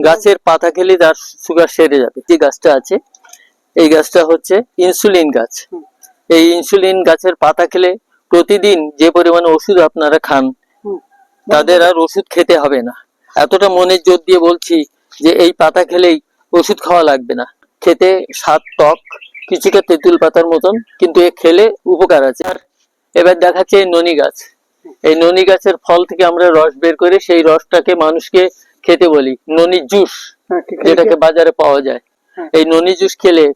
গাছের পাতা খেলে তার সুগার সেরে যাবে। যে গাছটা আছে এই গাছটা হচ্ছে ইনসুলিন গাছ। এই ইনসুলিন গাছের পাতা খেলে প্রতিদিন যে পরিমাণে ওষুধ আপনারা খান তাদের আর ওষুধ খেতে হবে না। এতটা মনের জোর দিয়ে বলছি যে এই পাতা খেলেই ওষুধ খাওয়া লাগবে না। খেতে স্বাদ টক কিছুটা তেঁতুল পাতার মতন কিন্তু এ খেলে উপকার আছে। আর এবার দেখাচ্ছে এই ননি গাছ। এই ননি গাছের ফল থেকে আমরা রস বের করে সেই রসটাকে মানুষকে খেতে বলি ননি জুস হ্যাঁ। যেটাকে বাজারে পাওয়া যায়। হ্যাঁ। এই ননি জুস খেলে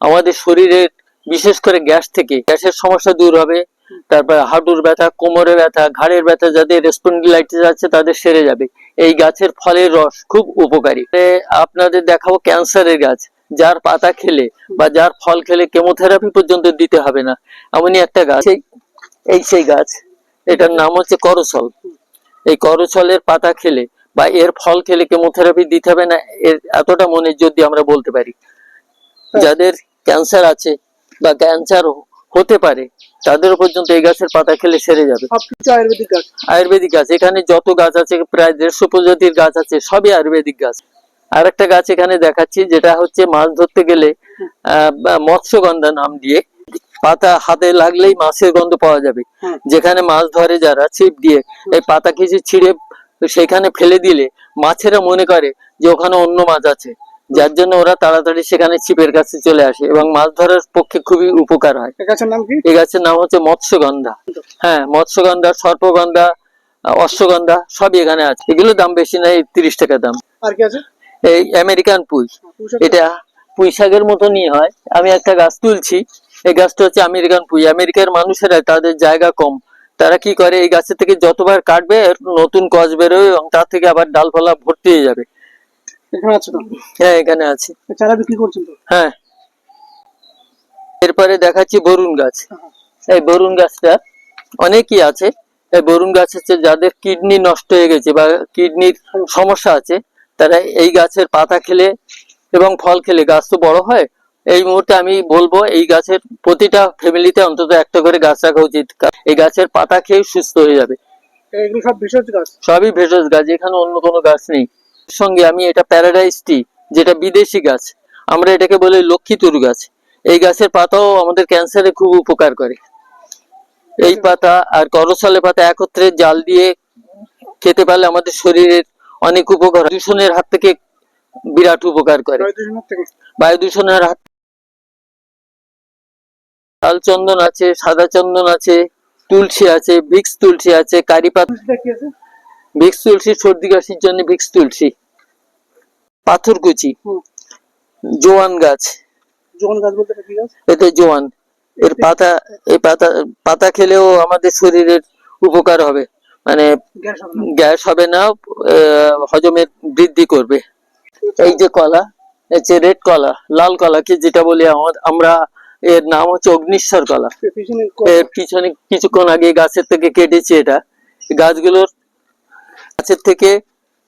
আমাদের শরীরের বিশেষ করে গ্যাস থেকে গ্যাসের সমস্যা দূর হবে তারপর হাঁটুর ব্যথা কোমরে ব্যথা ঘাড়ের ব্যথা যাদের রেসপন্ডিলাইটিস আছে তাদের সেরে যাবে। এই গাছের ফলের রস খুব উপকারী। আপনাদের দেখাবো ক্যান্সারের গাছ যার পাতা খেলে বা যার ফল খেলে কেমোথেরাপি পর্যন্ত দিতে হবে না। এমনই একটা গাছ এই- সেই গাছ এটার নাম হচ্ছে করসল। এই করছলের পাতা খেলে বা এর ফল খেলে কেমোথেরাপি দিতে হবে না এর এতটা মনে যদি আমরা বলতে পারি। যাদের ক্যান্সার আছে বা ক্যান্সার হতে পারে তাদের পর্যন্ত এই গাছের পাতা খেলে সেরে যাবে। আয়ুর্বেদিক গাছ। আয়ুর্বেদিক গাছ এখানে যত গাছ আছে প্রায় দেড়শো প্রজাতির গাছ আছে সবই আয়ুর্বেদিক গাছ। আর একটা গাছ এখানে দেখাচ্ছি যেটা হচ্ছে মাছ ধরতে গেলে মৎস্যগন্ধা নাম দিয়ে পাতা হাতে লাগলেই মাছের গন্ধ পাওয়া যাবে। যেখানে মাছ ধরে যারা ছিপ দিয়ে এই পাতা কিছু ছিঁড়ে সেখানে ফেলে দিলে মাছেরা মনে করে যে ওখানে অন্য মাছ আছে। যার জন্য ওরা তাড়াতাড়ি সেখানে ছিপের কাছে চলে আসে এবং মাছ ধরার পক্ষে খুবই উপকার হয়। এই গাছের নাম কি? এই গাছের নাম হচ্ছে মৎস্যগন্ধা। হ্যাঁ মৎস্যগন্ধা সর্পগন্ধা অশ্বগন্ধা সবই এখানে আছে। এগুলো দাম বেশি নয় তিরিশ টাকা দাম। আর কি আছে? এই আমেরিকান পুঁই। এটা পুঁই শাকের মতনই হয়। আমি একটা গাছ তুলছি। এই গাছটা হচ্ছে আমেরিকান পুঁই। আমেরিকার মানুষেরা তাদের জায়গা কম। তারা কি করে? এই গাছের থেকে যতবার কাটবে নতুন কচ বেরোয় এবং তার থেকে আবার ডালপালা ভর্তি হয়ে যাবে। হ্যাঁ এখানে আছে। চারা বিক্রি করছেন তো? হ্যাঁ। এরপরে দেখাচ্ছি বরুণ গাছ। এই বরুণ গাছটা অনেকই আছে। এই বরুণ গাছ হচ্ছে যাদের কিডনি নষ্ট হয়ে গেছে বা কিডনির সমস্যা আছে তারা এই গাছের পাতা খেলে এবং ফল খেলে। গাছ তো বড় হয় এই মুহূর্তে আমি বলব এই গাছের প্রতিটা ফ্যামিলিতে অন্তত একটা করে গাছ রাখা উচিত। এই গাছের পাতা খেয়ে সুস্থ হয়ে যাবে। এগুলো সব ভেষজ গাছ? সবই ভেষজ গাছ এখানে অন্য কোনো গাছ নেই। সঙ্গে আমি এটা প্যারাডাইস টি যেটা বিদেশি গাছ। আমরা এটাকে বলি লক্ষ্মী তরু গাছ। এই গাছের পাতাও আমাদের ক্যান্সারে খুব উপকার করে। এই পাতা আর করসলে পাতা একত্রে জাল দিয়ে খেতে পারলে আমাদের শরীরের অনেক উপকার। দূষণের হাত থেকে বিরাট উপকার করে। বায়ু দূষণের হাত লাল চন্দন আছে সাদা চন্দন আছে তুলসী আছে ভিক্স তুলসী আছে কারি ভিক্স তুলসী সর্দি কাশির জন্য ভিক্স তুলসী। পাথরকুচি। জোয়ান গাছ। যখন গাছ বলতে কি গাছ? জোয়ান। এর পাতা এই পাতা পাতা খেলেও আমাদের শরীরের উপকার হবে। মানে গ্যাস হবে না। হজমের বৃদ্ধি করবে। এই যে কলা হচ্ছে রেড কলা লাল কলা কি যেটা বলি আমা- আমরা এর নাম হচ্ছে অগ্নিশ্বর কলা। এর পিছনে কিছুক্ষণ আগে গাছের থেকে কেটেছি এটা। গাছগুলোর গাছের থেকে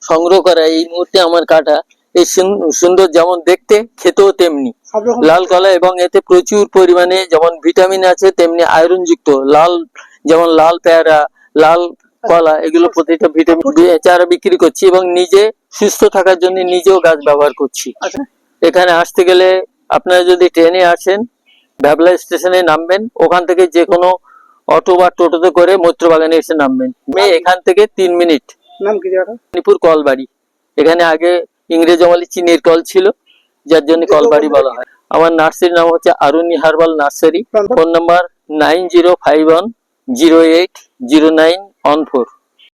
সংগ্রহ করা এই মুহূর্তে আমার কাটা। এই সুন- সুন্দর যেমন দেখতে খেতেও তেমনি। লাল কলা এবং এতে প্রচুর পরিমাণে যেমন ভিটামিন আছে তেমনি আয়রন যুক্ত লাল যেমন লাল পেয়ারা লাল কলা এগুলো প্রতিটা ভিটামিন চারা বিক্রি করছি এবং নিজে সুস্থ থাকার জন্য নিজেও গাছ ব্যবহার করছি। আচ্ছা। এখানে আসতে গেলে আপনারা যদি ট্রেনে আসেন ভ্যাবলা স্টেশনে নামবেন। ওখান থেকে যে কোনো অটো বা টোটোতে করে মৈত্রবাগানে এসে নামবেন। আমি এখান থেকে তিন মিনিট। নাম কি মণিপুর কলবাড়ি। এখানে আগে ইংরেজ আমলে চিনির কল ছিল যার জন্য কলবাড়ি বলা হয়। আমার নার্সারির নাম হচ্ছে Aruni herbal nursery. Phone number nine zero five one zero eight zero nine one four.